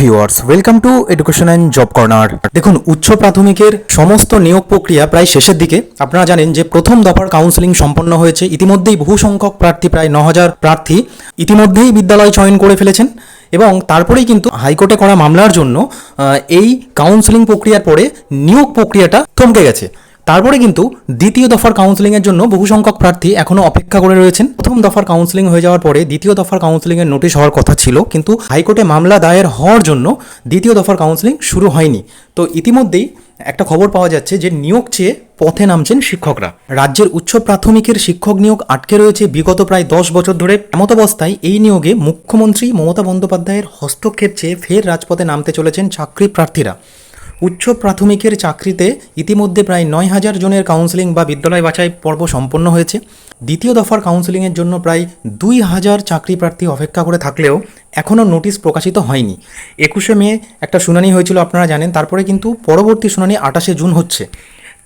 Viewers welcome to education and job corner দেখুন, উচ্চ প্রাথমিকের সমস্ত নিয়োগ প্রক্রিয়া প্রায় শেষের দিকে। আপনারা জানেন যে প্রথম দফার কাউন্সেলিং সম্পন্ন হয়েছে। ইতিমধ্যেই বহু সংখ্যক প্রার্থী, প্রায় ন হাজার প্রার্থী, ইতিমধ্যেই বিদ্যালয় চয়ন করে ফেলেছেন এবং তারপরেই কিন্তু হাইকোর্টে করা মামলার জন্য এই কাউন্সেলিং প্রক্রিয়ার পরে নিয়োগ প্রক্রিয়াটা থমকে গেছে। তারপরে কিন্তু দ্বিতীয় দফার কাউন্সেলিংয়ের জন্য বহু সংখ্যক প্রার্থী এখনও অপেক্ষা করে রয়েছেন। প্রথম দফার কাউন্সেলিং হয়ে যাওয়ার পরে দ্বিতীয় দফার কাউন্সেলিংয়ের নোটিশ হওয়ার কথা ছিল, কিন্তু হাইকোর্টে মামলা দায়ের হওয়ার জন্য দ্বিতীয় দফার কাউন্সেলিং শুরু হয়নি। তো ইতিমধ্যেই একটা খবর পাওয়া যাচ্ছে যে নিয়োগ চেয়ে পথে নামছেন শিক্ষকরা। রাজ্যের উচ্চ প্রাথমিকের শিক্ষক নিয়োগ আটকে রয়েছে বিগত প্রায় দশ বছর ধরে। এমত অবস্থায় এই নিয়োগে মুখ্যমন্ত্রী মমতা বন্দ্যোপাধ্যায়ের হস্তক্ষেপ চেয়ে ফের রাজপথে নামতে চলেছেন চাকরি প্রার্থীরা। উচ্চ প্রাথমিকের চাকরিতে ইতিমধ্যে প্রায় নয় হাজার জনের কাউন্সেলিং বা বিদ্যালয় বাছাই পর্ব সম্পন্ন হয়েছে। দ্বিতীয় দফার কাউন্সেলিংয়ের জন্য প্রায় দুই হাজার চাকরি প্রার্থী অপেক্ষা করে থাকলেও এখনও নোটিশ প্রকাশিত হয়নি। একুশে মে একটা শুনানি হয়েছিল, আপনারা জানেন, তারপরে কিন্তু পরবর্তী শুনানি আটাশে জুন হচ্ছে।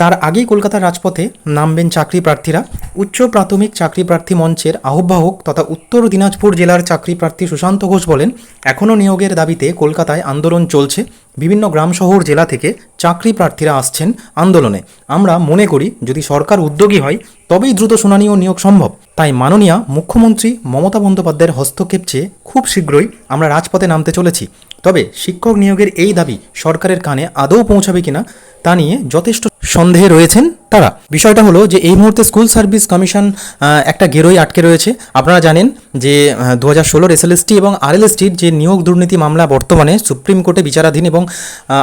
তার আগেই কলকাতার রাজপথে নামবেন চাকরি প্রার্থীরা। উচ্চ প্রাথমিক চাকরি প্রার্থী মঞ্চের আহ্বায়ক তথা উত্তর দিনাজপুর জেলার চাকরি প্রার্থী সুশান্ত ঘোষ বলেন, এখনও নিয়োগের দাবিতে কলকাতায় আন্দোলন চলছে। বিভিন্ন গ্রাম শহর, জেলা থেকে চাকরি প্রার্থীরা আসছেন আন্দোলনে। আমরা মনে করি, যদি সরকার উদ্যোগী হয়, তবেই দ্রুত শুনানি ও নিয়োগ সম্ভব। তাই মাননীয় মুখ্যমন্ত্রী মমতা বন্দ্যোপাধ্যায়ের হস্তক্ষেপ চেয়ে খুব শীঘ্রই আমরা রাজপথে নামতে চলেছি। তবে শিক্ষক নিয়োগের এই দাবি সরকারের কানে আদৌ পৌঁছাবে কিনা, তা নিয়ে যথেষ্ট সন্দেহে রয়েছেন তারা। বিষয়টা হলো যে, এই মুহূর্তে স্কুল সার্ভিস কমিশন একটা গেরোই আটকে রয়েছে। আপনারা জানেন যে দু হাজার ষোলোর এসএলএসটি এবং আরএলএসটির যে নিয়োগ দুর্নীতি মামলা বর্তমানে সুপ্রিম কোর্টে বিচারাধীন এবং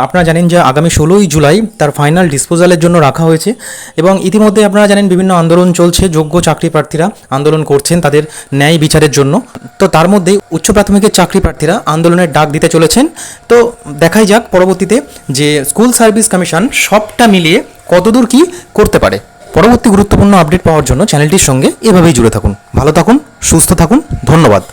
আপনারা জানেন যে আগামী ষোলোই জুলাই তার ফাইনাল ডিসপোজালের জন্য রাখা হয়েছে এবং ইতিমধ্যে আপনারা জানেন বিভিন্ন আন্দোলন চলছে, যোগ্য চাকরি প্রার্থীরা আন্দোলন করছেন তাদের ন্যায় বিচারের জন্য। তো তার মধ্যেই উচ্চ প্রাথমিকের চাকরি প্রার্থীরা আন্দোলনের ডাক দিতে চলেছেন। তো দেখাই যাক পরবর্তীতে যে স্কুল সার্ভিস কমিশন সবটা মিলিয়ে কতদূর কি করতে পারে। পরবর্তী গুরুত্বপূর্ণ আপডেট পাওয়ার জন্য চ্যানেলটির সঙ্গে এভাবেই জুড়ে থাকুন। ভালো থাকুন, সুস্থ থাকুন, ধন্যবাদ।